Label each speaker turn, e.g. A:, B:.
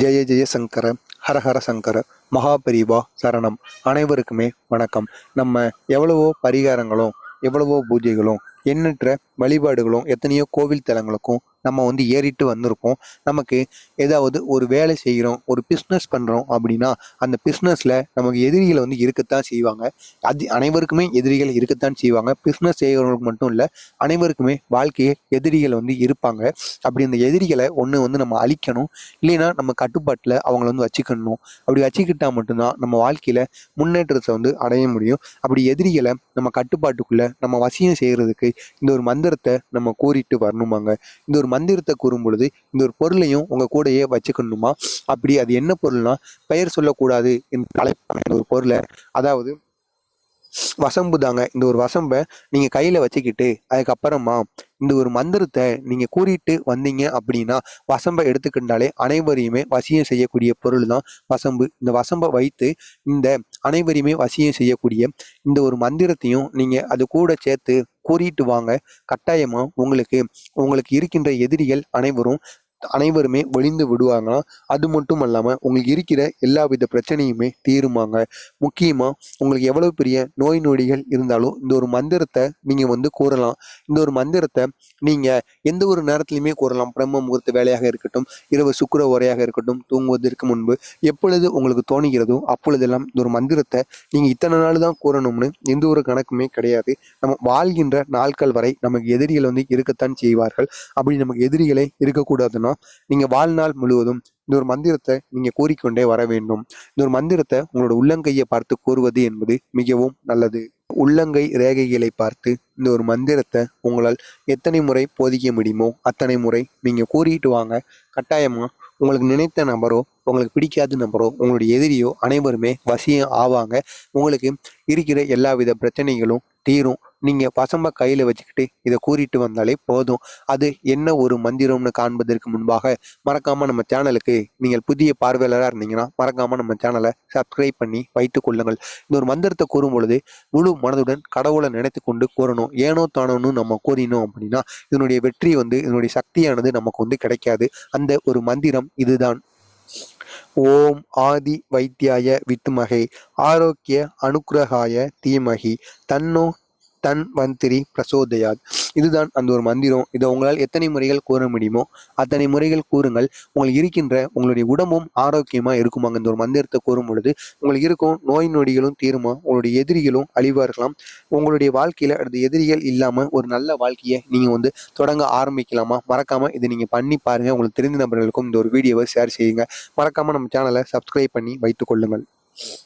A: ஜெய ஜெய சங்கர ஹரஹர சங்கர மகாபரிவா சரணம். அனைவருக்குமே வணக்கம். நம்ம எவ்வளவோ பரிகாரங்களும் எவ்வளவோ பூஜைகளும் எண்ணற்ற வழிபாடுகளும் எத்தனையோ கோவில் தலங்களுக்கும் நம்ம வந்து ஏறிட்டு வந்திருப்போம் நமக்கு ஏதாவது ஒரு வேலை செய்கிறோம் ஒரு பிஸ்னஸ் பண்ணுறோம் அப்படின்னா அந்த பிஸ்னஸில் நமக்கு எதிரிகள் வந்து இருக்கத்தான் செய்வாங்க. அது அனைவருக்குமே எதிரிகள் இருக்கத்தான் செய்வாங்க. பிஸ்னஸ் செய்கிறவங்களுக்கு மட்டும் இல்லை அனைவருக்குமே வாழ்க்கையே எதிரிகள் வந்து இருப்பாங்க. அப்படி அந்த எதிரிகளை ஒன்று வந்து நம்ம அழிக்கணும். இல்லைன்னா நம்ம கட்டுப்பாட்டில் அவங்கள வந்து வச்சுக்கணும். அப்படி வச்சுக்கிட்டால் மட்டும்தான் நம்ம வாழ்க்கையில் முன்னேற்றத்தை வந்து அடைய முடியும். அப்படி எதிரிகளை நம்ம கட்டுப்பாட்டுக்குள்ளே நம்ம வசியம் செய்கிறதுக்கு இந்த ஒரு மந்திரத்தை நம்ம கூறிட்டு வரணுமாங்க. இந்த ஒரு மந்திரத்தை கூறும் பொழுது இந்த ஒரு பொருளையும் உங்கள் கூடயே வச்சுக்கணுமா? அப்படி அது என்ன பொருள்னா பெயர் சொல்லக்கூடாது என்று அழைப்பாங்க. இந்த ஒரு பொருளை. அதாவது வசம்பு தாங்க. இந்த ஒரு வசம்பை நீங்கள் கையில் வச்சுக்கிட்டு அதுக்கப்புறமா இந்த ஒரு மந்திரத்தை நீங்கள் கூறிட்டு வந்தீங்க அப்படின்னா வசம்பை எடுத்துக்கிட்டாலே அனைவரையுமே வசியம் செய்யக்கூடிய பொருள் தான் வசம்பு. இந்த வசம்பை வைத்து இந்த அனைவரையுமே வசியம் செய்யக்கூடிய இந்த ஒரு மந்திரத்தையும் நீங்கள் அது கூட சேர்த்து கூறிட்டு வாங்க. கட்டாயமா உங்களுக்கு உங்களுக்கு இருக்கின்ற எதிரிகள் அனைவரும் அனைவருமே ஒளிந்து விடுவாங்களாம் அது மட்டும் இல்லாமல் உங்களுக்கு இருக்கிற எல்லா வித பிரச்சனையுமே தீருமாங்க. முக்கியமாக உங்களுக்கு எவ்வளவு பெரிய நோய் நொடிகள் இருந்தாலும் இந்த ஒரு மந்திரத்தை நீங்கள் வந்து கூறலாம். இந்த ஒரு மந்திரத்தை நீங்கள் எந்த ஒரு நேரத்துலையுமே கூறலாம். பிரம்ம முகூர்த்த வேலையாக இருக்கட்டும் இரவு சுக்கிர உரையாக இருக்கட்டும் தூங்குவதற்கு முன்பு எப்பொழுது உங்களுக்கு தோணுகிறதோ அப்பொழுதெல்லாம் இந்த ஒரு மந்திரத்தை நீங்கள் இத்தனை நாள் தான் கூறணும்னு எந்த ஒரு கணக்குமே கிடையாது. நம்ம வாழ்கின்ற நாட்கள் வரை நமக்கு எதிரிகள் வந்து இருக்கத்தான் செய்வார்கள். அப்படி நமக்கு எதிரிகளே இருக்கக்கூடாதுன்னா நீங்க வாழ்நாள் முழுவதும் இந்த ஒரு மந்திரத்தை நீங்க கூறிக்கொண்டே வர வேண்டும். இந்த ஒரு மந்திரத்தை உங்களோட உள்ளங்கையை பார்த்து கூறுவது என்பது மிகவும் நல்லது. உள்ளங்கை ரேகைகளை பார்த்து இந்த ஒரு மந்திரத்தை உங்களால் எத்தனை முறை போதிக்க முடியுமோ அத்தனை முறை நீங்க கூறிட்டு வாங்க. கட்டாயமா உங்களுக்கு நினைத்த நபரோ உங்களுக்கு பிடிக்காத நபரோ உங்களுடைய எதிரியோ அனைவருமே வசியம் ஆவாங்க. உங்களுக்கு இருக்கிற எல்லா வித பிரச்சனைகளும் தீரும். நீங்க பசம்ப கையில வச்சுக்கிட்டு இதை கூறிட்டு வந்தாலே போதும். அது என்ன ஒரு மந்திரம்னு காண்பதற்கு முன்பாக மறக்காம நம்ம சேனலுக்கு நீங்கள் புதிய பார்வையாளராக இருந்தீங்கன்னா மறக்காம நம்ம சேனலை சப்ஸ்கிரைப் பண்ணி வைத்துக் கொள்ளுங்கள். இந்த ஒரு மந்திரத்தை கூறும் பொழுது முழு மனதுடன் கடவுளை நினைத்து கொண்டு கூறணும். ஏனோ தானோன்னு நம்ம கூறினோம் அப்படின்னா இதனுடைய வெற்றி வந்து இதனுடைய சக்தியானது நமக்கு வந்து கிடைக்காது. அந்த ஒரு மந்திரம் இதுதான். ஓம் ஆதி வைத்தியாய வித்மகை ஆரோக்கிய அனுக்கிரகாய தீமகி தன்னோ தன் வந்திரி பிரசோதயாத் இதுதான் அந்த ஒரு மந்திரம். இதை உங்களால் எத்தனை முறைகள் கூற முடியுமோ அத்தனை முறைகள் கூறுங்கள். உங்களுக்கு இருக்கின்ற உங்களுடைய உடம்பும் ஆரோக்கியமாக இருக்குமாங்க. இந்த ஒரு மந்திரத்தை கூறும் பொழுது உங்களுக்கு இருக்கும் நோய் நொடிகளும் தீருமா? உங்களுடைய எதிரிகளும் அழிவார்களாம் உங்களுடைய வாழ்க்கையில் அடுத்த எதிரிகள் இல்லாமல் ஒரு நல்ல வாழ்க்கையை நீங்கள் வந்து தொடங்க ஆரம்பிக்கலாமா? மறக்காமல் இதை நீங்கள் பண்ணி பாருங்கள் உங்களுக்கு தெரிந்த நபர்களுக்கும் இந்த ஒரு வீடியோவை ஷேர் செய்யுங்க. மறக்காமல் நம்ம சேனலை சப்ஸ்கிரைப் பண்ணி வைத்துக்கொள்ளுங்கள்